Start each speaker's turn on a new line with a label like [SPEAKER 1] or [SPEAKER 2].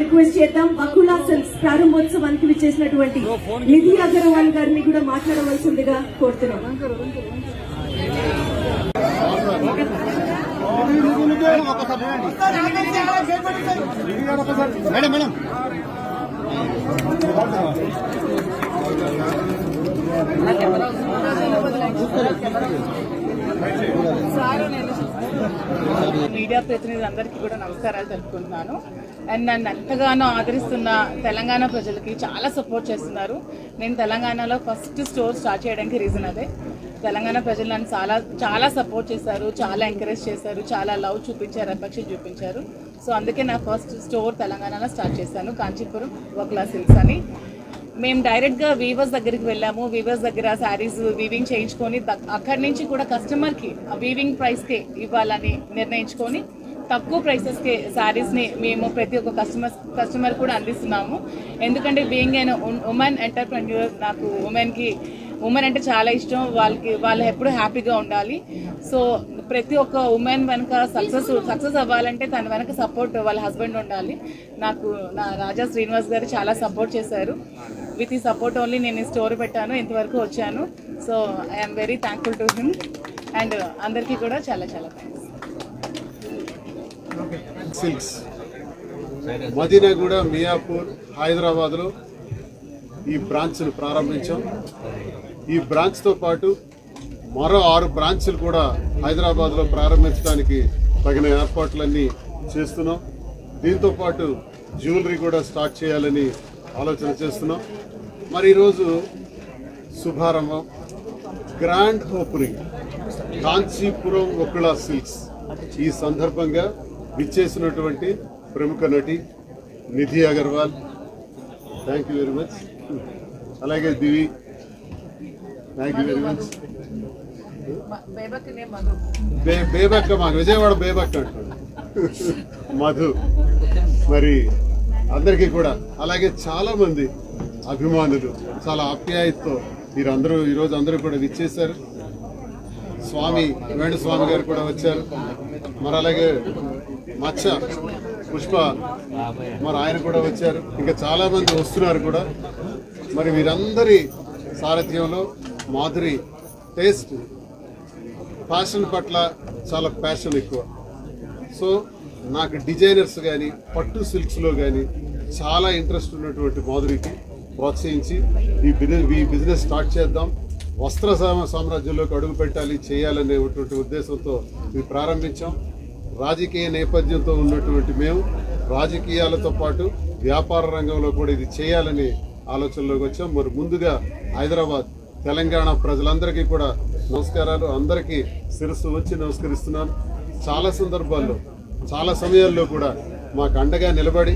[SPEAKER 1] Request చేద్దాం. బకులా cells ప్రారంభోత్సవానికి విచ్చేసినటువంటి నిధి అగర్వాల్ గారిని కూడా మాట్లాడవలసిందిగా కోరుతున్నాం.
[SPEAKER 2] మేడం మేడం
[SPEAKER 3] మీడియా ప్రతినిధులందరికీ కూడా నమస్కారాలు తెలుపుకుంటున్నాను. అండ్ నన్ను ఎంతగానో ఆదరిస్తున్న తెలంగాణ ప్రజలకి చాలా సపోర్ట్ చేస్తున్నారు. నేను తెలంగాణలో ఫస్ట్ స్టోర్ స్టార్ట్ చేయడానికి రీజన్ అదే. తెలంగాణ ప్రజలు నన్ను చాలా చాలా సపోర్ట్ చేశారు చాలా ఎంకరేజ్ చేశారు చాలా లవ్ చూపించారు అఫెక్షన్ చూపించారు. సో అందుకే నా ఫస్ట్ స్టోర్ తెలంగాణలో స్టార్ట్ చేశాను. కాంచీపురం వక్లా సిల్క్స్ అని. మేము డైరెక్ట్గా వీవర్స్ దగ్గరికి వెళ్ళాము. వీవర్స్ దగ్గర శారీస్ వీవింగ్ చేయించుకొని అక్కడి నుంచి కూడా కస్టమర్కి వీవింగ్ ప్రైస్కే ఇవ్వాలని నిర్ణయించుకొని తక్కువ ప్రైసెస్కి శారీస్ని మేము ప్రతి ఒక్క కస్టమర్ కస్టమర్ కూడా అందిస్తున్నాము. ఎందుకంటే బీయింగ్ అయిన ఉమెన్ ఎంటర్ప్రెన్యూర్ నాకు ఉమెన్కి ఉమెన్ అంటే చాలా ఇష్టం. వాళ్ళకి వాళ్ళు ఎప్పుడు హ్యాపీగా ఉండాలి. సో ప్రతి ఒక్క ఉమెన్ వెనక సక్సెస్ సక్సెస్ అవ్వాలంటే తన వెనక సపోర్ట్ వాళ్ళ హస్బెండ్ ఉండాలి. నాకు నా రాజా శ్రీనివాస్ గారు చాలా సపోర్ట్ చేశారు. విత్ ఈ సపోర్ట్ ఓన్లీ నేను ఈ స్టోర్ పెట్టాను. ఇంతవరకు వచ్చాను. So I'm very thankful to him and అందరికీ కూడా చాలా చాలా థ్యాంక్స్
[SPEAKER 2] సిల్క్స్ మదీనాగూడ మియాపూర్ హైదరాబాద్లో ఈ బ్రాంచ్ను ప్రారంభించాం. ఈ బ్రాంచ్తో పాటు మరో ఆరు బ్రాంచ్లు కూడా హైదరాబాద్లో ప్రారంభించడానికి తగిన ఏర్పాట్లన్నీ చేస్తున్నాం. దీంతో పాటు జ్యువెలరీ కూడా స్టార్ట్ చేయాలని ఆలోచన చేస్తున్నాం. మరి ఈరోజు శుభారంభం. Grand opening. కాంచీపురం ఒకళ సిల్క్స్ ఈ సందర్భంగా విచ్చేసినటువంటి ప్రముఖ నటి Nidhi Agarwal. Thank you very much అలాగే Divi thank you very much Bebakka మాకు విజయవాడ బేబక్క అంటాడు మధు మరి అందరికీ కూడా అలాగే చాలా మంది అభిమానులు చాలా ఆప్యాయతతో మీరందరూ ఈరోజు అందరూ కూడా విచ్చేశారు. స్వామి వేణుస్వామి గారు కూడా వచ్చారు. మరి అలాగే మచ్చ పుష్ప మరి ఆయన కూడా వచ్చారు. ఇంకా చాలా మంది వస్తున్నారు కూడా. మరి వీరందరి సారథ్యంలో మాధురి టేస్ట్ ఫ్యాషన్ పట్ల చాలా ప్యాషన్ ఎక్కువ. సో నాకు డిజైనర్స్ కానీ పట్టు సిల్క్స్లో కానీ చాలా ఇంట్రెస్ట్ ఉన్నటువంటి మాధురికి ప్రోత్సహించి ఈ బిజినెస్ ఈ బిజినెస్ స్టార్ట్ చేద్దాం. వస్త్ర సామ్రాజ్యంలోకి అడుగు పెట్టాలి చేయాలనేటువంటి ఉద్దేశంతో మేము ప్రారంభించాం. రాజకీయ నేపథ్యంతో ఉన్నటువంటి మేము రాజకీయాలతో పాటు వ్యాపార రంగంలో కూడా ఇది చేయాలని ఆలోచనలోకి వచ్చాం. మరి ముందుగా హైదరాబాద్ తెలంగాణ ప్రజలందరికీ కూడా నమస్కారాలు. అందరికీ శిరస్సు వచ్చి నమస్కరిస్తున్నాను. చాలా సందర్భాల్లో చాలా సమయాల్లో కూడా మాకు అండగా నిలబడి